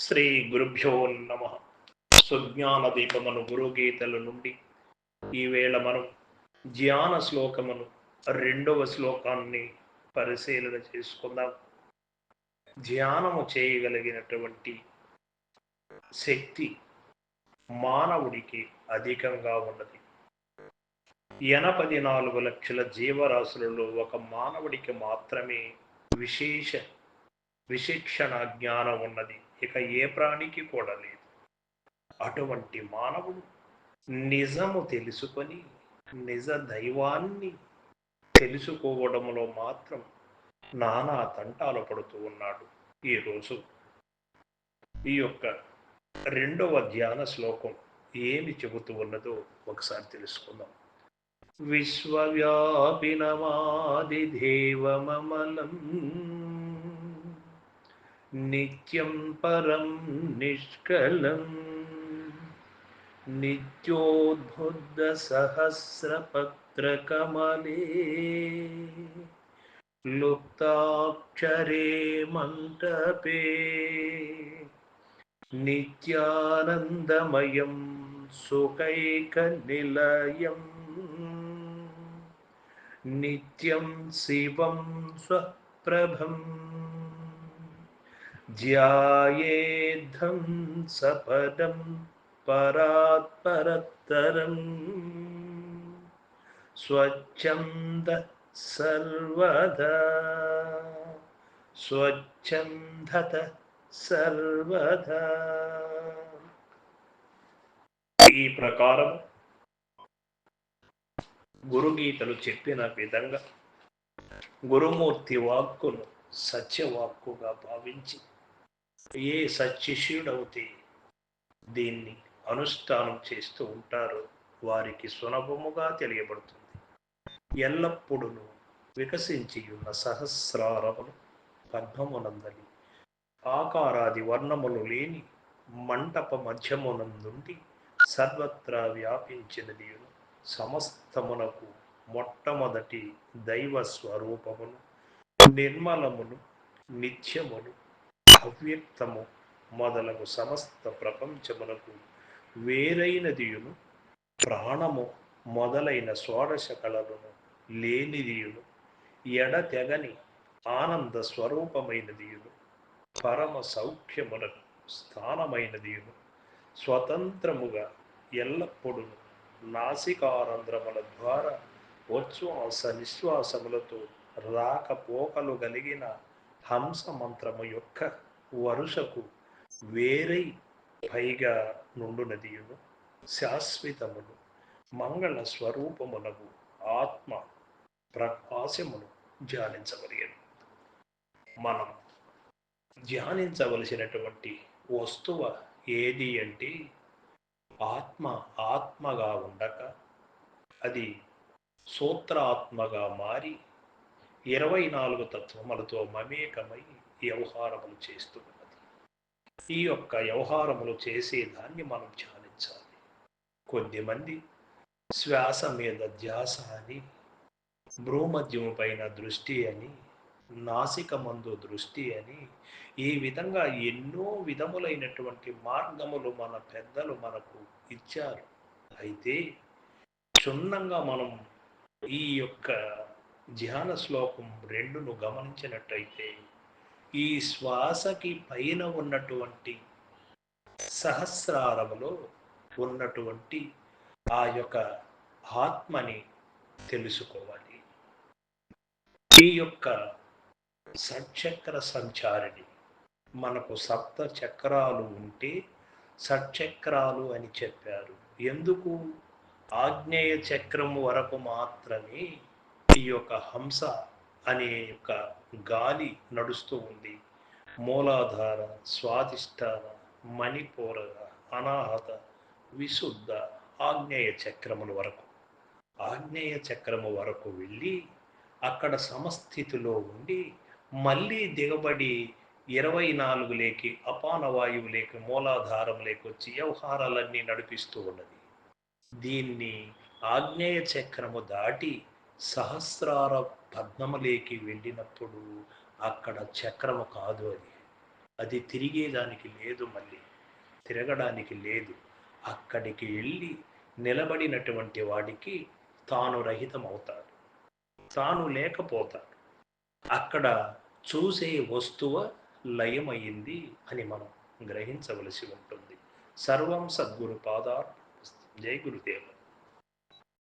శ్రీ గురుభ్యో నమ. సుజ్ఞాన దీపమును గురుగీతల నుండి. ఈవేళ మనం ధ్యాన శ్లోకమును రెండవ శ్లోకాన్ని పరిశీలన చేసుకుందాం. ధ్యానము చేయగలిగినటువంటి శక్తి మానవుడికి అధికంగా ఉన్నది. ఎనపది నాలుగు లక్షల జీవరాశులలో ఒక మానవుడికి మాత్రమే విశేష విశిక్షణ జ్ఞానం ఉన్నది. ఇక ఏ ప్రాణికి కూడా లేదు. అటువంటి మానవుడు నిజము తెలుసుకొని నిజ దైవాన్ని తెలుసుకోవడంలో మాత్రం నానా తంటాలు పడుతూ ఉన్నాడు ఈరోజు ఈ యొక్క రెండవ ధ్యాన శ్లోకం ఏమి చెబుతూ ఉన్నదో ఒకసారి తెలుసుకుందాం. విశ్వవ్యాపినమాదిదేవమమలం నిత్యం పరం నిష్కలం నిత్యోద్బుద్ధ సహస్రపత్రకమలే లుప్తాక్షరే మంటపే నిత్యానందమయం సుఖైకనిలయం నిత్యం శివం స్వప్రభం ధ్యాయేద్ధం సపదం పరాత్పరత్తరం స్వచ్ఛంద సర్వదా స్వచ్ఛందత సర్వదా ఈ ప్రకారం గురుగీతలు చెప్పిన విధంగా గురుమూర్తి వాక్కును సత్యవాక్కుగా భావించి ఏ సత్యశిష్యుడవుతే దీన్ని అనుష్ఠానం చేస్తూ ఉంటారో వారికి సులభముగా తెలియబడుతుంది. ఎల్లప్పుడూ వికసించి ఉన్న సహస్రారములు పద్మమునందని ఆకారాది వర్ణములు లేని మంటప మధ్యమునందుండి సర్వత్రా వ్యాపించినది సమస్తమునకు మొట్టమొదటి దైవ స్వరూపమును నిర్మలమును నిత్యమును అవ్యక్తము మొదలగు సమస్త ప్రపంచమునకు వేరైనదియును. ప్రాణము మొదలైన షోడశ కళలను లేనిదియును ఎడతెగని ఆనంద స్వరూపమైనదియును. పరమ సౌఖ్యమునకు స్థానమైనదియును. స్వతంత్రముగా ఎల్లప్పుడూ నాసికారంధ్రముల ద్వారా ఉచ్ఛ్వాస నిశ్వాసములతో రాకపోకలు కలిగిన హంస మంత్రము యొక్క వరుసకు వేరై పైగా నుండునదియును శాశ్వతమును మంగళ స్వరూపమునకు ఆత్మ ప్రకాశమును ధ్యానించగలిగాను మనం ధ్యానించవలసినటువంటి వస్తువ ఏది అంటే ఆత్మ ఆత్మగా ఉండక అది సూత్రాత్మగా మారి ఇరవై నాలుగు తత్వములతో మమేకమై వ్యవహారములు చేస్తున్నది. ఈ యొక్క వ్యవహారములు చేసేదాన్ని మనం ధ్యానించాలి. కొద్దిమంది శ్వాస మీద ధ్యాస అని భ్రూమధ్యము పైన దృష్టి అని నాసిక మందు దృష్టి అని ఈ విధంగా ఎన్నో విధములైనటువంటి మార్గములు మన పెద్దలు మనకు ఇచ్చారు. అయితే క్షుణ్ణంగా మనం ఈ యొక్క ధ్యాన శ్లోకం రెండును గమనించినట్టయితే ఈ శ్వాసకి పైన ఉన్నటువంటి సహస్రారములో ఉన్నటువంటి ఆ యొక్క ఆత్మని తెలుసుకోవాలి. ఈ యొక్క షట్చక్ర సంచారిణి మనకు సప్త చక్రాలు ఉంటే షట్చక్రాలు అని చెప్పారు. ఎందుకు? ఆగ్నేయ చక్రము వరకు మాత్రమే ఈ యొక్క హంస అనే యొక్క గాలి నడుస్తూ ఉంది. మూలాధార స్వాధిష్టాన మణిపూరగ అనాహత విశుద్ధ ఆగ్నేయ చక్రముల వరకు. ఆగ్నేయ చక్రము వరకు వెళ్ళి అక్కడ సమస్థితిలో ఉండి మళ్ళీ దిగబడి ఇరవై నాలుగు లేకి అపాన వాయువు లేక మూలాధారం లేకొచ్చి వ్యవహారాలన్నీ నడిపిస్తూ ఉన్నది. దీన్ని ఆగ్నేయ చక్రము దాటి సహస్రార పద్మములేకి వెళ్ళినప్పుడు అక్కడ చక్రము కాదు అది. అది తిరిగేదానికి లేదు మళ్ళీ. తిరగడానికి లేదు. అక్కడికి వెళ్ళి నిలబడినటువంటి వాడికి తాను రహితం అవుతాడు తాను లేకపోతాడు. అక్కడ చూసే వస్తువ లయమైంది అని మనం గ్రహించవలసి ఉంటుంది. సర్వం సద్గురు పాదార్ జై గురుదేవ.